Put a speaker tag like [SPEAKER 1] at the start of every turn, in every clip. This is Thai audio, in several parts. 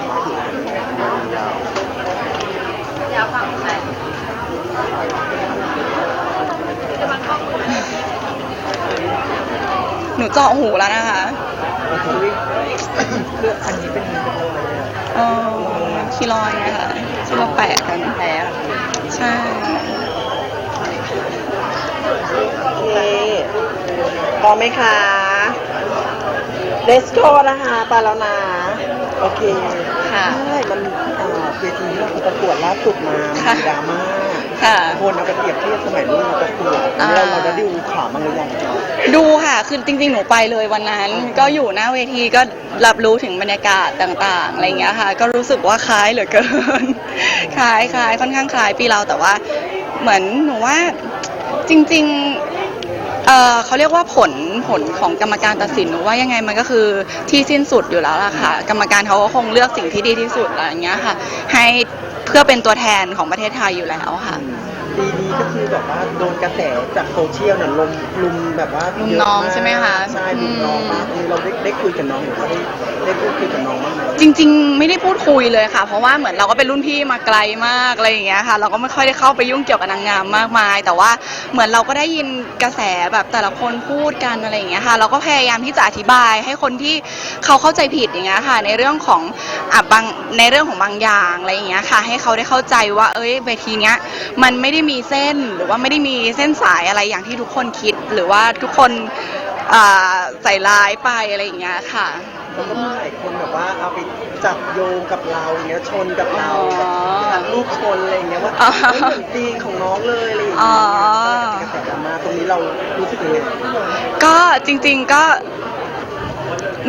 [SPEAKER 1] หมจะมันก็
[SPEAKER 2] หนูเจาะหูแล้วนะคะ
[SPEAKER 3] เรื่องอันนี้เป็นเออ
[SPEAKER 2] คีลอยนะคะที่เราแปะกัน
[SPEAKER 3] แพ้
[SPEAKER 2] ใช่
[SPEAKER 3] โอเคพอไหมคะ Let's go นะคะไปแล้วนะ โอเค
[SPEAKER 2] ค่ะ
[SPEAKER 3] ใช่มันเอ่อเวทีที่เราประกวดล่าสุดมา
[SPEAKER 2] ค่ะ
[SPEAKER 3] มีดราม่า
[SPEAKER 2] ค่ะ
[SPEAKER 3] คนเอาไปเปรียบเทียบสมัยรุ่นเราประกวด
[SPEAKER 2] อ่า
[SPEAKER 3] เราเราได้ดูข่าวมั้างหรือยังจ๊ะ
[SPEAKER 2] ดูค่ะ คือจริง ๆ หนูไปเลยวันนั้น ก็อยู่หน้าเวทีก็รับรู้ถึงบรรยากาศต่างๆ อะไรอย่างเงี้ยค่ะ ก็รู้สึกว่าคล้ายเหลือเกิน คล้ายคล้ายค่อนข้างคล้ายปีเราแต่ว่า เหมือนหนูว่าจริง ๆ เอ่อเขาเรียกว่าผลผลของกรรมการตัดสินหนูว่ายังไงมันก็คือที่สิ้นสุดอยู่แล้วล่ะค่ะ กรรมการเขาก็คงเลือกสิ่งที่ดีที่สุดอะไรอย่างเงี้ยค่ะ ให้เพื่อเป็นตัวแทนของประเทศไทยอยู่แล้วค่ะ
[SPEAKER 3] ปีนี้ก็คือแบบว่าโดนกระแสจากโซเชียลเนี่ยลุมลุมแบบว่า
[SPEAKER 2] ลุม
[SPEAKER 3] เยะ
[SPEAKER 2] น้องา
[SPEAKER 3] ก
[SPEAKER 2] ใช่ไหมคะ
[SPEAKER 3] ใช่ลุมน้องมาก
[SPEAKER 2] อืม
[SPEAKER 3] คือเราได้ได้คุยกับน้องหรือว่าได้ได้พูดคุยกับน้องบ้างไหม
[SPEAKER 2] จริง ๆ ไม่ได้พูดคุยเลยค่ะ เพราะว่าเหมือนเราก็เป็นรุ่นพี่มาไกลมากอะไรอย่างเงี้ยค่ะ เราก็ไม่ค่อยได้เข้าไปยุ่งเกี่ยวกับนางงามมากมาย แต่ว่าเหมือนเราก็ได้ยินกระแสแบบแต่ละคนพูดกันอะไรอย่างเงี้ยค่ะ เราก็พยายามที่จะอธิบายให้คนที่เขาเข้าใจผิดอย่างเงี้ยค่ะ ในเรื่องของอะบางในเรื่องของบางอย่างอะไรอย่างเงี้ยค่ะ ให้เขาได้เข้าใจว่า เอ้ยเวทีเนี้ยมันไม่ได้มีเส้นหรือว่าไม่ได้มีเส้นสายอะไรอย่างที่ทุกคนคิด หรือว่าทุกคนอ่าใส่ร้ายไปอะไรอย่างเงี้ยค่ะ
[SPEAKER 3] แล้วก็มีหลายคนแบบว่าเอาไปจับโยงกับเราอย่างเงี้ยชนกับเรา
[SPEAKER 2] อ๋อ
[SPEAKER 3] แบบทำรูปชนอะไรอย่างเงี้ยว่า
[SPEAKER 2] อ๋อ
[SPEAKER 3] เฮ้ยเหมือนตีนของน้องเลยอะไรอย่าง
[SPEAKER 2] อ๋
[SPEAKER 3] เงี้
[SPEAKER 2] อ
[SPEAKER 3] ยกระแสดราม่าตรงนี้เรารู้สึกยังไง
[SPEAKER 2] ก็จริง ๆก็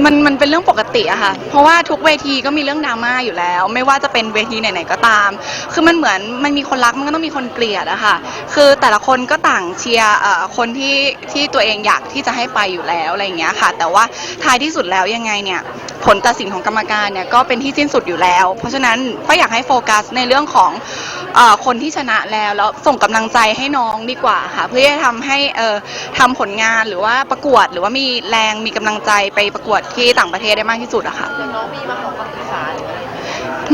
[SPEAKER 2] มันมันเป็นเรื่องปกติอะค่ะ เพราะว่าทุกเวทีก็มีเรื่องดราม่าอยู่แล้ว ไม่ว่าจะเป็นเวทีไหนๆก็ตาม คือมันเหมือนมันมีคนรักมันก็ต้องมีคนเกลียดอะค่ะ คือแต่ละคนก็ต่างเชียร์เอ่อคนที่ที่ตัวเองอยากที่จะให้ไปอยู่แล้วอะไรอย่างเงี้ยค่ะ แต่ว่าท้ายที่สุดแล้วยังไงเนี่ย ผลตัดสินของกรรมการเนี่ยก็เป็นที่สิ้นสุดอยู่แล้ว เพราะฉะนั้นก็อยากให้โฟกัสในเรื่องของอคนที่ชนะแล้วแล้วส่งกำลังใจให้น้องดีกว่าค่ะเพื่อจะทำให้เอ่อทำผลงานหรือว่าประกวดหรือว่ามีแรงมีกำลังใจไปประกวดที่ต่างประเทศได้มากที่สุดอะค่ะ
[SPEAKER 1] อย่างน้องมีมาขอคำปรึกษา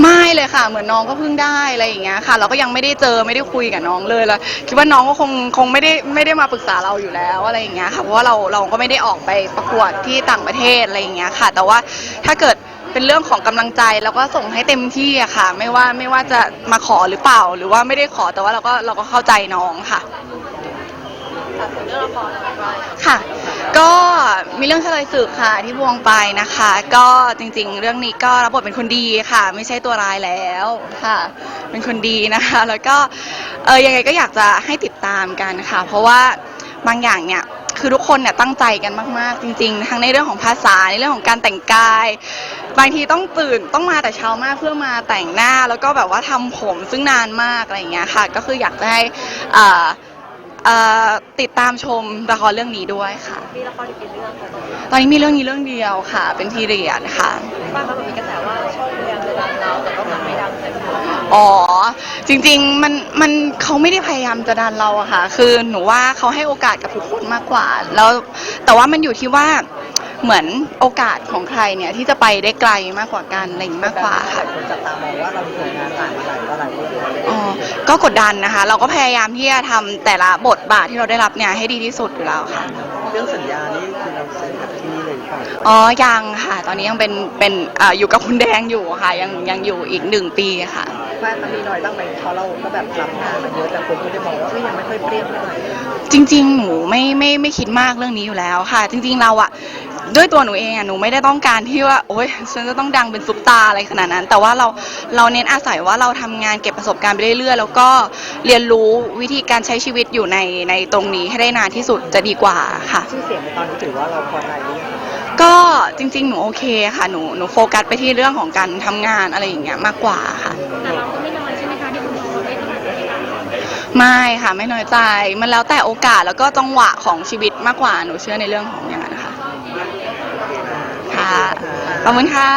[SPEAKER 2] ไม่เลยค่ะ เหมือนน้องก็เพิ่งได้อะไรอย่างเงี้ยค่ะ เราก็ยังไม่ได้เจอไม่ได้คุยกับน้องเลยแล้วคิดว่าน้องก็คงคงไม่ได้ไม่ได้มาปรึกษาเราอยู่แล้วอะไรอย่างเงี้ยค่ะเพราะว่าเราเราก็ไม่ได้ออกไปประกวดที่ต่างประเทศอะไรอย่างเงี้ยค่ะ แต่ว่าถ้าเกิดเป็นเรื่องของกำลังใจเราก็ส่งให้เต็มที่อะค่ะ ไม่ว่าไม่ว่าจะมาขอหรือเปล่า หรือว่าไม่ได้ขอแต่ว่าเราก็เราก็เข้าใจน้องค่ะ
[SPEAKER 1] ตัดสินเรื่องละครอะไรไป
[SPEAKER 2] ค่ะ ก็มีเรื่องเฉลยศึกค่ะที่บวงไปนะคะ ก็จริงๆ เรื่องนี้ก็รับบทเป็นคนดีค่ะ ไม่ใช่ตัวร้ายแล้วค่ะ เป็นคนดีนะคะ แล้วก็เออยังไงก็อยากจะให้ติดตามกันค่ะ เพราะว่าบางอย่างเนี่ยคือทุกคนเนี่ยตั้งใจกันมากๆ จริงๆ ทั้งในเรื่องของภาษาในเรื่องของการแต่งกาย บางทีต้องตื่นต้องมาแต่เช้ามากเพื่อมาแต่งหน้าแล้วก็แบบว่าทำผมซึ่งนานมากอะไรอย่างเงี้ยค่ะ ก็คืออยากจะให้อ่า เอ่อติดตามชมละครเรื่องนี้ด้วยค่ะ
[SPEAKER 1] มีละครอีกกี่เรื่องคะ
[SPEAKER 2] ตอนนี้มีเรื่องนี้เรื่องเดียวค่ะ เป็นพีเรียดค่ะ
[SPEAKER 1] บ้านเขาแบบมีกระแสว่าช่องพยายามจะดันเราแต่ก็มันไม่ดังสักที
[SPEAKER 2] อ๋อ จริงๆมันมันเขาไม่ได้พยายามจะดันเราอะค่ะ คือหนูว่าเขาให้โอกาสกับทุกคนมากกว่า แล้วแต่ว่ามันอยู่ที่ว่า เหมือนโอกาสของใครเนี่ยที่จะไปได้ไกลมากกว่ากันอะไรอย่างนี้มากกว่าค่ะ
[SPEAKER 3] คนจับตามองว่าเรามีผลงานหลายหลายต่อหลายเรื่อง
[SPEAKER 2] อ๋อ ก็กดดันนะคะ เราก็พยายามที่จะทำแต่ละบทบาทที่เราได้รับเนี่ยให้ดีที่สุดอยู่แล้วค่ะ
[SPEAKER 3] เรื่องสัญญานี่คือเราเซ็นกับที่นี่เลยหรือเปล่า
[SPEAKER 2] อ๋อ ยังค่ะ ตอนนี้ยังเป็นเป็นอ่าอยู่กับคุณแดงอยู่ค่ะ ยังยังอยู่อีกหนึ่งปีค่ะ
[SPEAKER 3] แฟนมีน้อยบ้างไหมเพราะเราก็แบบรับงานมาเยอะแต่คนก็จะมองว่าเอ้ยยังไม่ค่อยเปรี้ยงเท่าไหร่
[SPEAKER 2] จริงๆ หนูไม่ไม่ไม่คิดมากเรื่องนี้อยู่แล้วค่ะ จริง ๆ เราอะ ด้วยตัวหนูเองอะหนูไม่ได้ต้องการที่ว่าโอ๊ยฉันจะต้องดังเป็นซุปตาร์อะไรขนาดนั้น แต่ว่าเราเราเน้นอาศัยว่าเราทำงานเก็บประสบการณ์ไปเรื่อยๆ แล้วก็เรียนรู้วิธีการใช้ชีวิตอยู่ในในตรงนี้ให้ได้นานที่สุดจะดีกว่าค่ะ
[SPEAKER 3] ชื่อเสียงในตอนนี้ถือว่าเราพอใจหรือยัง
[SPEAKER 2] ก็จริงๆ หนูโอเคค่ะ หนูหนูโฟกัสไปที่เรื่องของการทำงานอะไรอย่างเงี้ยมากกว่าค่ะ
[SPEAKER 1] แต่เราก็ไม่น้อยใช่ไหมคะที่คุณมองว่าไม่ทำงานให้เรา
[SPEAKER 2] ไม่ค่ะไม่น้อยใจ มันแล้วแต่โอกาสแล้วก็จังหวะของชีวิตมากกว่า หนูเชื่อในเรื่องของอย่างนั้นนะคะค่ะ ขอบคุณค่ะ